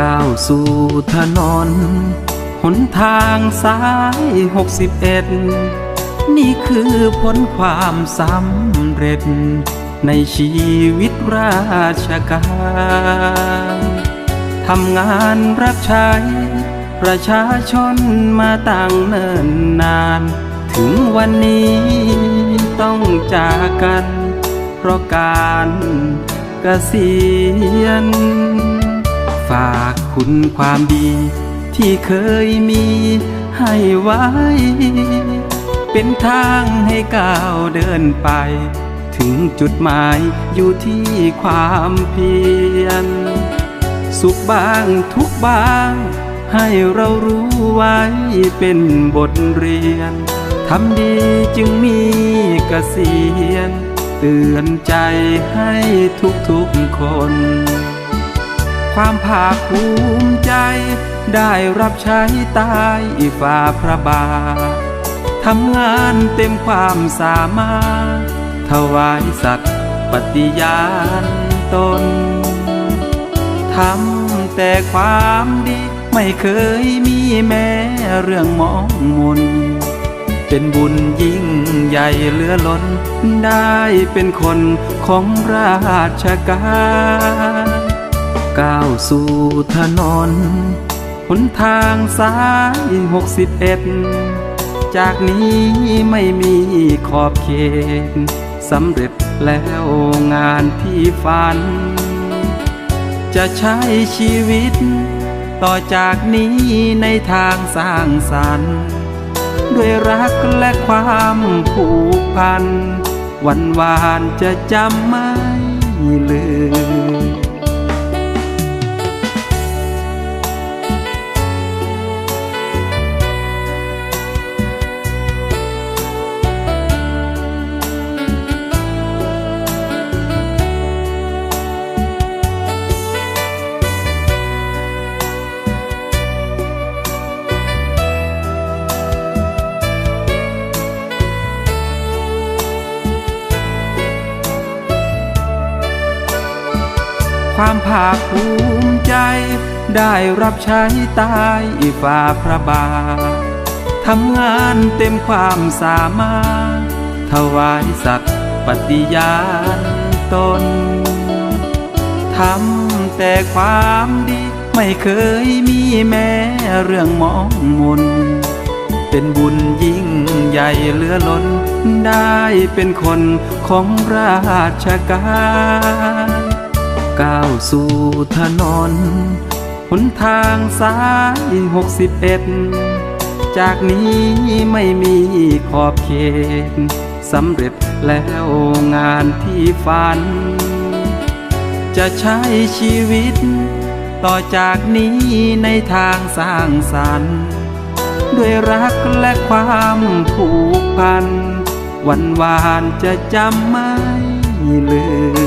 ก้าวสู่ถนน หนทางสายหกสิบเอ็ดนี่คือผลความสำเร็จ ในชีวิตราชการทำงานรับใช้ ประชาชนมาตั้งเนิ่นนาน ถึงวันนี้ต้องจากกัน เพราะการเกษียณ ฝากคุณความดี ที่เคยมีให้ไว้ เป็นทางให้ก้าวเดินไป ถึงจุดหมายอยู่ที่ความเพียร สุขบ้างทุกบ้าง ให้เรารู้ไว้เป็นบทเรียนทำดีจึงมีเกษียณเตือนใจให้ทุกๆคน ความภาคภูมิใจ ได้รับใช้ตายฝ่าพระบาททำงานเต็มความสามารถ ถวายสัตว์ปฏิญาณตน ทำแต่ความดี ไม่เคยมีแม้เรื่องมองมน เป็นบุญยิ่งใหญ่เหลือล้น ได้เป็นคนของราชการ ก้าวสู่ถนนหนทางสายหกสิบเอ็ดจากนี้ไม่มีขอบเขตสำเร็จแล้วงานที่ฝัน จะใช้ชีวิต ต่อจากนี้ในทางสร้างสรรค์ ด้วยรักและความผูกพัน วันวานจะจำไม่ลืม ความภาคภูมิใจ ได้รับใช้ตายฝ่าพระบาททำงานเต็มความสามารถ ถวายสัตว์ปฏิญาณตนทำแต่ความดี ไม่เคยมีแม้เรื่องมองมน เป็นบุญยิ่งใหญ่เหลือล้น ได้เป็นคนของราชการ สู่ถนนหนทางสายหกสิบเอ็ดจากนี้ไม่มีขอบเขตสำเร็จแล้วงานที่ฝัน จะใช้ชีวิต ต่อจากนี้ในทางสร้างสรรค์ ด้วยรักและความผูกพัน วันวานจะจำไม่ลืม